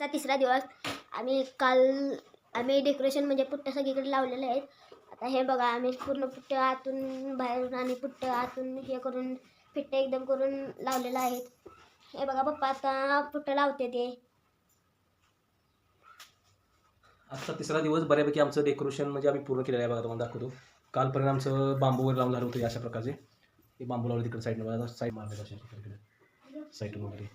चा तिसरा दिवस. आम्ही काल आम्ही डेकोरेशन म्हणजे पुट्ट्या सगळीकडे लावलेले आहेत. आता हे बघा आम्ही पूर्ण पुट्ट आतून बाहेरून आणि पुट्ट आतून हे करून फिट्टे एकदम करून लावलेलं आहेत. हे बघा पप्पा आता पुट्ट लावते ते. आजचा तिसरा दिवस बऱ्यापैकी आमचं डेकोरेशन म्हणजे आम्ही पूर्ण केलेलं आहे बघा तुम्हाला दाखवतो. कालपर्यंत आमचं बांबू वगैरे लावून झालं होतं अशा प्रकारचे. ते बांबू लावले तिकडे साईडनं बघा साईड मारले अशा तिकडे वगैरे.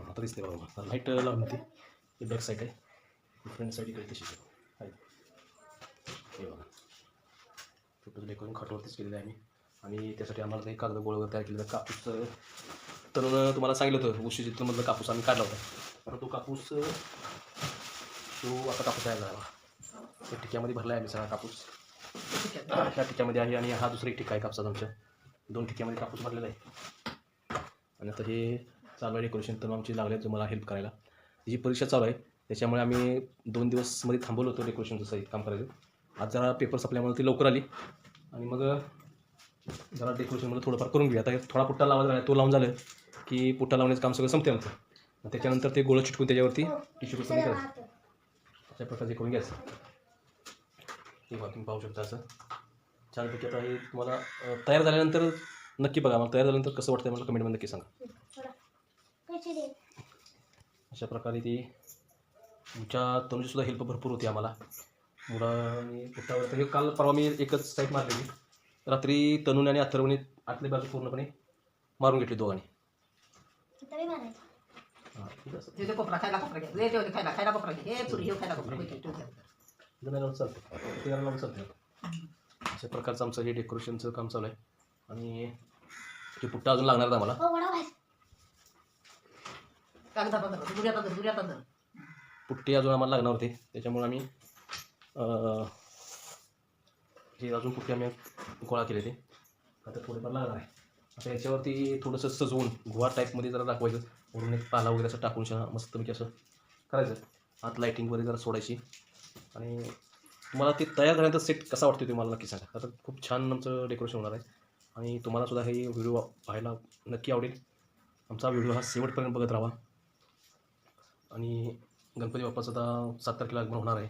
आता दिसते बघा लाइट लावून ती. बॅक साईड आहे. फ्रंट साईड इकडे तशी आहे. हे बघा. फोटो डेकोरेशन खाटवरतीच केलेलं आहे आम्ही. आणि त्यासाठी आम्हाला काही कागद गोळ वगैरे तयार केलेलं कापूस तर तुम्हाला सांगितलं होतं उशी चित्रमधलं कापूस आम्ही काढला होता. आता तो कापूस तो आता कापूस आहे झाला त्या टिक्यामध्ये भरला आहे आम्ही सगळा कापूस. ह्या टिक्यामध्ये आहे आणि हा दुसरा एक टिक्का आहे कापसाचा आमच्या. दोन टिक्यामध्ये कापूस भरलेला आहे. आणि आता हे चालू आहे डेकोरेशन तर आमची लागले तुम्हाला हेल्प करायला. ही परीक्षा चालू आहे. त्याच्यामुळे आम्ही दोन दिवसमध्ये थांबवलं होतो डेकोरेशनचं सही काम करायचं. आज जरा पेपर संपल्यामुळे ती लवकर आली. आणि मग जरा डेकोरेशनमध्ये थोडंफार करून घेऊया. आता थोडा पुट्टा लावायचा आहे तो लावून झालं की पुट्टा लावण्याचं काम सगळं संपते आमचं त्याच्यानंतर ते गोळं चिटकून त्याच्यावरती टिश्यू पेपर करायचं अशा प्रकारचे करून घ्यायचं. हे बघा तुम्ही पाहू शकता असं. छानपैकी आता हे तुम्हाला तयार झाल्यानंतर नक्की बघा. मला तयार झाल्यानंतर कसं वाटतं मला कमेंटमध्ये नक्की सांगा. अशा प्रकारे ती तुमच्या तनुची सुद्धा हेल्प भरपूर होती आम्हाला. मुलांनी पुट्टावर तर हे काल परवा मी एकच साईट मारलेली. रात्री तनुने आणि अथर्वने आतली बाजू पूर्णपणे मारून घेतली दोघांनी. हां ठीक आहे. ते कोपरा खायला कोपरा घे. ले जेवले खायला खायला कोपरा घे. हे पुरी हे खायला कोपरा घे. ठेव, ठेव. जणांना चालतं ते जणांना चालतं अशा प्रकारचं आमचं हे डेकोरेशनचं काम चालू आहे. आणि हे पुट्टा अजून लागणार आहे आम्हाला. कागदा पुट्टी अजून आम्हाला लागणार होते. त्याच्यामुळे आम्ही अं, हे अजून पुट्टी आम्ही गोळा केले ते आता थोडेफार लागणार आहे. आता याच्यावरती थोडंसं सजवून गुहा टाईपमध्ये जरा दाखवायचं. वरून एक पाला वगैरे असं टाकून शा मस्तपैकी असं करायचं. आत लाईटिंग वगैरे जरा सोडायची. आणि तुम्हाला ते तयार झाल्यानंतर सेट कसा वाटतो तुम्हाला नक्की सांगा. आता खूप छान आमचं डेकोरेशन होणार आहे. आणि तुम्हाला सुद्धा हे व्हिडिओ पाहायला नक्की आवडेल. आमचा व्हिडिओ हा शेवटपर्यंत बघत राहा. आणि गणपती बाप्पाचं आता सात तारखेला आगमन होणार आहे.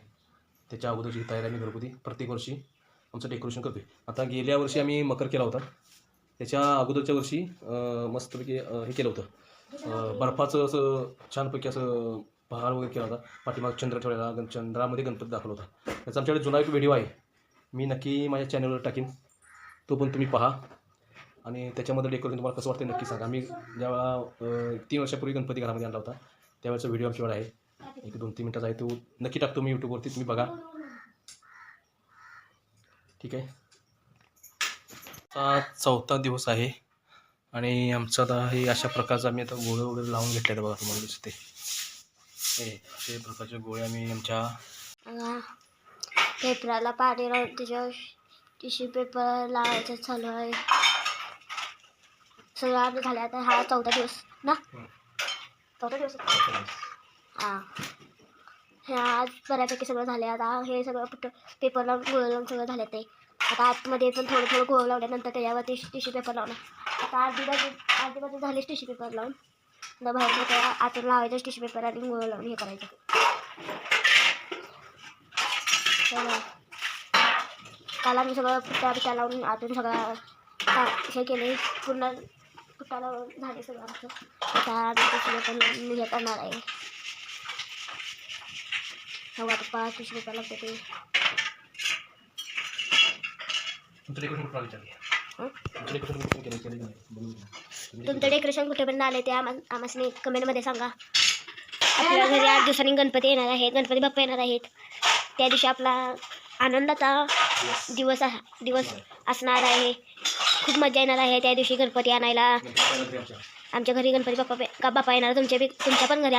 त्याच्या अगोदरची तयारी आम्ही घरगुती प्रत्येक वर्षी आमचं डेकोरेशन करतो आता गेल्या वर्षी आम्ही मकर केला होता. त्याच्या अगोदरच्या वर्षी मस्तपैकी हे केलं होतं. बर्फाचं असं छानपैकी असं पहाड वगैरे केला होता. पाठीमाग चंद्र ठेवलेला गण चंद्रामध्ये गणपती दाखवला होता. त्याचा आमच्याकडे जुना एक व्हिडिओ आहे. मी नक्की माझ्या चॅनलवर टाकीन. तो पण तुम्ही पहा. आणि त्याच्यामध्ये डेकोरेशन तुम्हाला कसं वाटतं नक्की सांगा. मी ज्यावेळा तीन वर्षापूर्वी गणपती घरामध्ये आणला होता त्यावेळेचा व्हिडिओ आमच्याकडे आहे. एक दोन तीन मिनटाचा आहे तो. नक्की टाकतो मी यूट्यूबवरती तुम्ही बघा. ठीक आहे. चौथा दिवस आहे आणि आमचं आता हे अशा प्रकारचं आम्ही आता गोळे वगैरे लावून घेतले बघा तुम्हाला दिसते हे प्रकारचे गोळे आम्ही आमच्या पेपराला पाणी लावून त्याच्यावर टिश्यू पेपर लावायचं चालू आहे. सगळं आम्ही झालं आता. हा चौथा दिवस ना? चौथा दिवस हां. हे आज बऱ्यापैकी सगळं झालं आता हे सगळं फक्त पेपर लावून गोळ लावून सगळं झालं ते. आता आतमध्ये पण थोडं थोडं गोळ लावल्यानंतर त्याच्यावरती टिश्यू पेपर लावणार आता अर्धी बाजू आधी बाजू झालीच टिश्यू पेपर लावून. न बाहेर त्या आतून लावायचं टिश्यू पेपर आणि गोळ लावून हे करायचं. काल आम्ही सगळं पुट्टा बिट्टा लावून आतून सगळं हे केले पूर्ण लावून झाले सगळं आमचं. आता आम्ही दुसरं पण हे करणार आहे. हवा पप्पा टिश्यू पेपर लागते ते. तुमचं डेकोरेशन कुठं कुठेपर्यंत आले ते आम्हा आम्हाला कमेंटमध्ये सांगा. आपल्या घरी आठ दिवसांनी गणपती येणार आहेत गणपती बाप्पा येणार आहेत. त्या दिवशी आपला आनंदाचा दिवस दिवस असणार आहे. खूप मजा येणार आहे त्या दिवशी गणपती आणायला. आमच्या. घरी गणपती बाप्पा का बाप्पा येणार तुमच्या बी तुमच्या पण घरी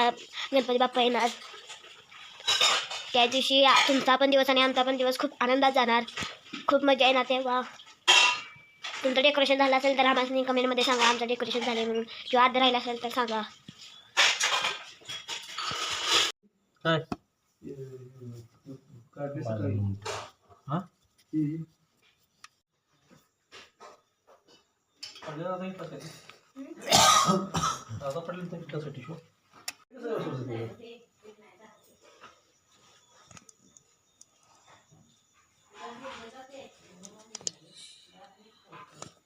गणपती बाप्पा येणार. त्या दिवशी तुमचा पण दिवस आणि आमचा पण दिवस खूप आनंदात जाणार. खूप मजा येणार तेव्हा. तुमचं डेकोरेशन झालं असेल तर आम्हाला कमेंटमध्ये सांगा. आमचं डेकोरेशन झाले म्हणून. किंवा अर्ध राहिलं असेल तर सांगा. काय? तर कसं टिशू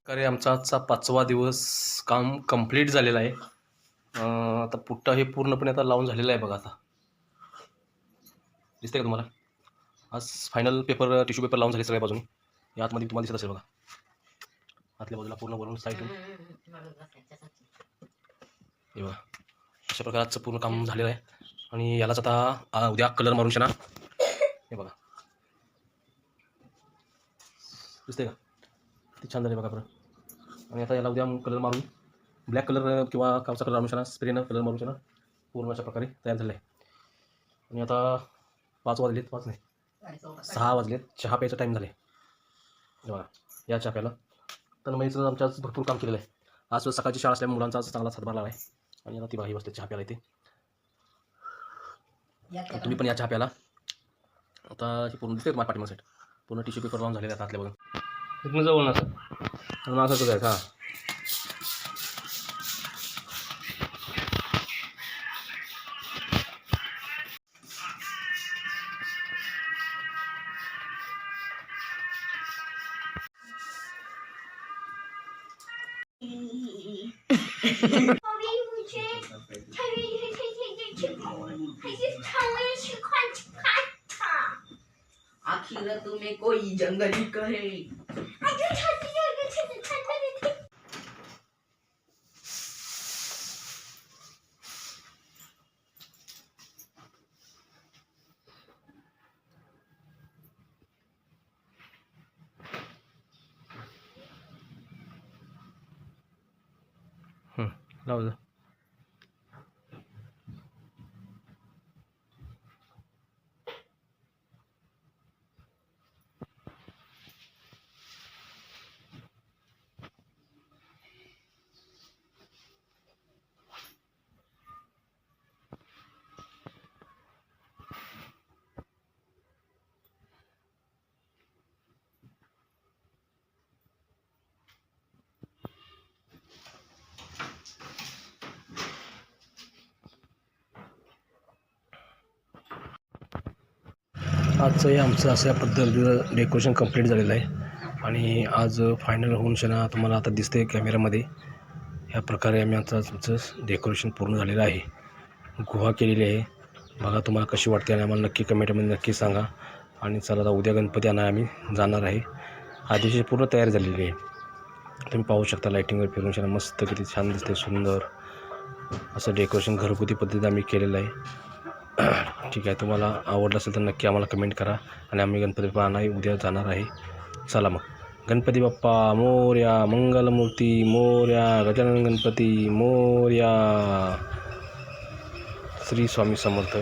अरे आमचा आजचा पाचवा दिवस काम कंप्लीट झालेलं आहे. आता पुट्टा हे पूर्णपणे आता लावून झालेलं आहे बघा आता. दिसतंय का तुम्हाला? आज फायनल पेपर टिश्यू पेपर लावून झाले सगळ्या बाजून. या आतमध्ये तुम्हाला दिसत असेल बघा. आतल्या बाजूला पूर्ण वरून साईडून हे बघा. अशा प्रकारचं पूर्ण काम झालेलं आहे. आणि यालाच आता उद्या कलर मारून शना हे बघा. दिसते का? ते छान झाले बघा बरं आणि आता याला उद्या कलर मारून ब्लॅक कलर किंवा कावचा कलर मारून शना स्प्रेनं कलर मारून शना पूर्ण अशा प्रकारे तयार झालं आहे आणि आता पाच वाजलेत पाच नाही. सहा वाजलेत. चहा प्यायचा टाईम झाले हे बघा. या चहा प्यायला. तन्मयीचं आमच्या आज भरपूर काम केलेलं आहे. आज सकाळची शाळा असल्यामुळे मुलांचा आज चांगला हातभार लागला आहे. आणि आता ती बाई बसते चहा प्यायला इथे. तुम्ही पण या चहा प्यायला. आता हे पूर्ण दिसते माझ्या पाठीमा सेट पूर्ण टिश्यू पेपर लावून झालेले आहेत आतल्या बघून. जवळ असं असं आहे? का आखिर तुम्हें कोई जंगली कहे। lâu rồi आजचं हे आमचं अशा पद्धतीचं डेकोरेशन कंप्लीट झालेलं आहे. आणि आज फायनल होऊन शना तुम्हाला आता दिसते कॅमेऱ्यामध्ये ह्या प्रकारे आम्ही आता आमचं डेकोरेशन पूर्ण झालेलं आहे. गुहा केलेली आहे. बघा तुम्हाला कशी वाटते आणि आम्हाला नक्की कमेंटमध्ये नक्की सांगा. आणि चला आता उद्या गणपती आणा आम्ही जाणार आहे. आधीची पूर्ण तयार झालेली आहे. तुम्ही पाहू शकता लाईटिंगवर फिरून शना मस्त किती छान दिसते सुंदर. असं डेकोरेशन घरगुती पद्धतीत आम्ही केलेलं आहे. ठीक आहे तुम्हाला आवडलं असेल तर नक्की आम्हाला कमेंट करा आणि आम्ही गणपती बाप्पा आणाही उद्या जाणार आहे. चला मग. गणपती बाप्पा मोर्या मंगलमूर्ती मोर्या गजानन गणपती मोर्या. श्री स्वामी समर्थ.